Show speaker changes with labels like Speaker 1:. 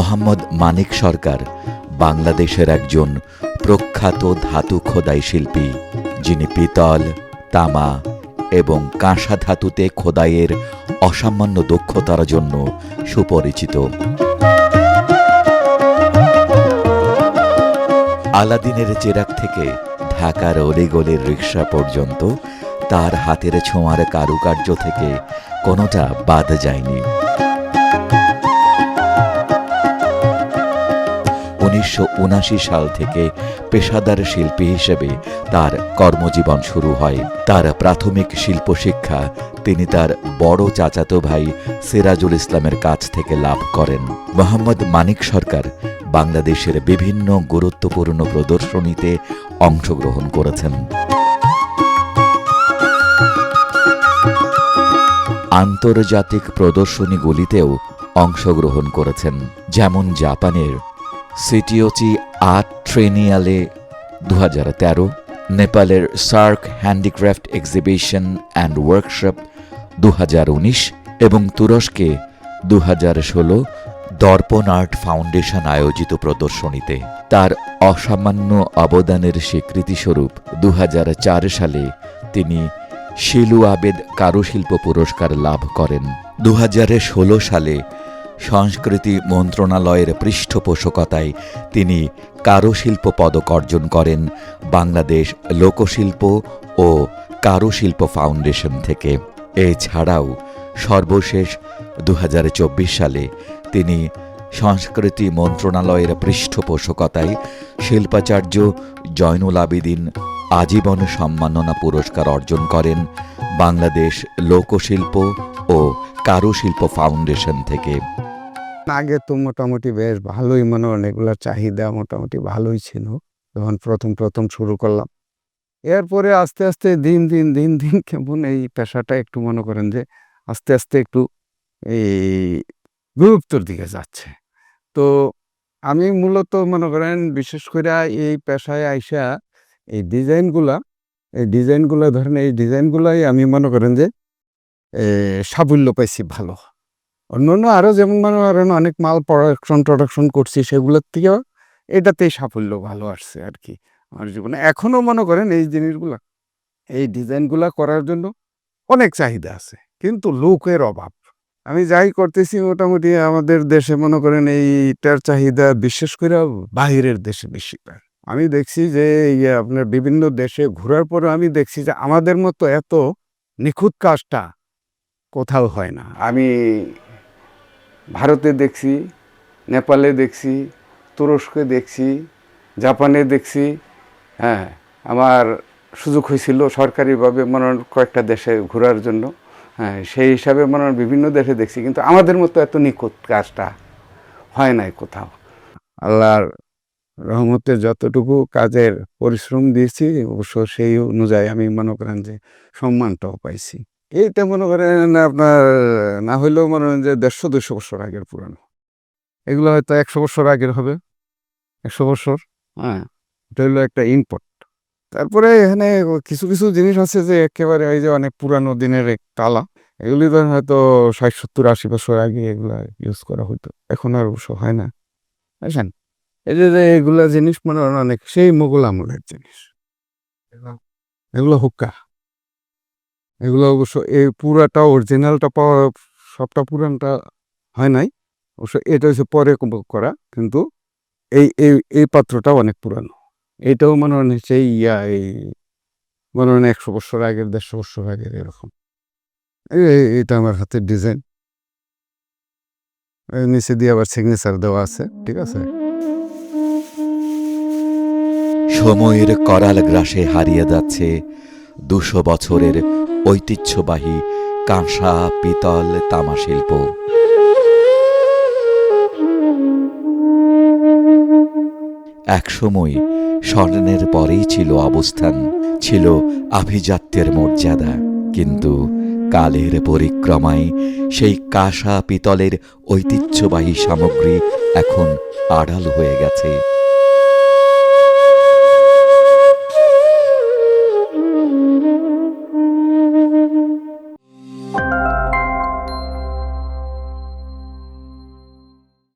Speaker 1: মোহাম্মদ মানিক সরকার, বাংলাদেশের একজন প্রখ্যাত ধাতু খোদাই শিল্পী, যিনি পিতল, তামা এবং কাঁসা ধাতুতে খোদাইয়ের অসামান্য দক্ষতার জন্য সুপরিচিত। আলাদিনের চেরাক থেকে ঢাকার অলিগলির রিক্সা পর্যন্ত তার হাতের ছোঁয়ার কারুকার্য থেকে কোনোটা বাদ যায়নি। উনিশশো সাল থেকে পেশাদার শিল্পী হিসেবে তার কর্মজীবন শুরু হয়। তার প্রাথমিক শিল্প শিক্ষা তিনি তার বড় চাচাতো ভাই সিরাজুল ইসলামের কাছ থেকে লাভ করেন। মোহাম্মদ মানিক সরকার বাংলাদেশের বিভিন্ন গুরুত্বপূর্ণ প্রদর্শনীতে অংশগ্রহণ করেছেন। আন্তর্জাতিক প্রদর্শনীগুলিতেও অংশগ্রহণ করেছেন, যেমন জাপানের সিটিওচি আর্ট ট্রেনিয়ালে দু হাজার তেরো, নেপালের SAARC handicraft exhibition and workshop দু হাজার উনিশ এবং তুরস্কে দু হাজার ষোলো দর্পণ আর্ট ফাউন্ডেশন আয়োজিত প্রদর্শনীতে। তার অসামান্য অবদানের স্বীকৃতিস্বরূপ দু সালে তিনি শিলু আবেদ কারুশিল্প পুরস্কার লাভ করেন। দুই হাজার ষোলো সালে সংস্কৃতি মন্ত্রণালয়ের পৃষ্ঠপোষকতায় তিনি কারুশিল্প পদক অর্জন করেন বাংলাদেশ লোকশিল্প ও কারুশিল্প ফাউন্ডেশন থেকে। এছাড়াও সর্বশেষ দু হাজার চব্বিশ সালে তিনি সংস্কৃতি মন্ত্রণালয়ের পৃষ্ঠপোষকতায় শিল্পাচার্য জয়নুল আবেদিন আজীবন সম্মাননা পুরস্কার অর্জন করেন বাংলাদেশ লোকশিল্প ও কারুশিল্প ফাউন্ডেশন থেকে।
Speaker 2: আগে তো মোটামুটি বেশ ভালোই মনে এগুলোর চাহিদা মোটামুটি ভালোই ছিল। যখন প্রথম প্রথম শুরু করলাম। এরপরে আস্তে আস্তে দিন দিন দিন দিন কেমন এই পেশাটা একটু মনে করেন যে আস্তে আস্তে একটু এই গুরুত্বর দিকে যাচ্ছে। তো আমি মূলত মনে করেন বিশেষ করে এই পেশায় আইসা এই ডিজাইনগুলা, এই ডিজাইনগুলো ধরেন এই ডিজাইনগুলাই আমি মনে করেন যে সাফল্য পাইছি ভালো। অন্যান্য আরও যেমন মানে করেন অনেক মাল প্রোডাকশন প্রোডাকশন করছি, সেগুলোর থেকেও এটাতেই সাফল্য ভালো আসছে আর কি আমার জীবনে। এখনও মনে করেন এই জিনিসগুলা, এই ডিজাইনগুলা করার জন্য অনেক চাহিদা আছে, কিন্তু লোকের অভাব। আমি যাই করতেছি মোটামুটি আমাদের দেশে মনে করেন এইটার চাহিদা বিশেষ করে বাহিরের দেশে বেশি। আমি দেখছি যে আপনার বিভিন্ন দেশে ঘোরার পরে আমি দেখছি যে আমাদের মতো এত নিখুঁত কাজটা কোথাও হয় না। আমি ভারতে দেখছি, নেপালে দেখছি, তুরস্কে দেখছি, জাপানে দেখছি। হ্যাঁ আমার সুযোগ হয়েছিল সরকারিভাবে মনে কয়েকটা দেশে ঘোরার জন্য। হ্যাঁ সেই হিসাবে মনে বিভিন্ন দেশে দেখছি, কিন্তু আমাদের মতো এত নিখুঁত কাজটা হয় নাই কোথাও। আল্লাহর রহমতে যতটুকু কাজের পরিশ্রম দিয়েছি, অবশ্য সেই অনুযায়ী আমি মনে করেন যে সম্মানটাও পাইছি। এইটা মনে করেন আপনার, না হইলেও মনে করেন যে দেড়শো দুশো বছর আগের পুরানো। এগুলো হয়তো একশো বছর আগের হবে। একশো বছর। হ্যাঁ এটা হলো একটা ইনপুট তারপরে এখানে কিছু কিছু জিনিস আছে যে একেবারে এই যে অনেক পুরানো দিনের এক তালা। এগুলি তো হয়তো ষাট, সত্তর, আশি বছর আগে এগুলো ইউজ করা হতো এখন আর অবশ্য হয় না। বুঝছেন? এই যে এগুলা জিনিস মনে অনেক, সেই মোগল আমলের জিনিস। এগুলো হুক্কা। এগুলো অবশ্য এই পুরাটা অরিজিনালটা পাওয়া সবটা পুরানটা হয় নাই। অবশ্য এটা হচ্ছে পরে করা, কিন্তু এই এই এই পাত্রটা অনেক পুরানো। এটাও মনে হয় সেই ইয়া, এই মনে হয় একশো বছর আগের, দেড়শো বছর আগের এরকম। এটা আমার হাতের ডিজাইন। নিচে দিয়ে আবার সিগনেচার দেওয়া আছে, ঠিক আছে?
Speaker 1: সময়ের করাল গ্রাসে হারিয়ে যাচ্ছে দুশো বছরের ঐতিহ্যবাহী কাঁসা পিতল তামা শিল্প একসময় স্বর্ণের পরেই ছিল অবস্থান, ছিল আভিজাত্যের মর্যাদা, কিন্তু কালের পরিক্রমায় সেই কাঁসা পিতলের ঐতিহ্যবাহী সামগ্রী এখন আড়াল হয়ে গেছে।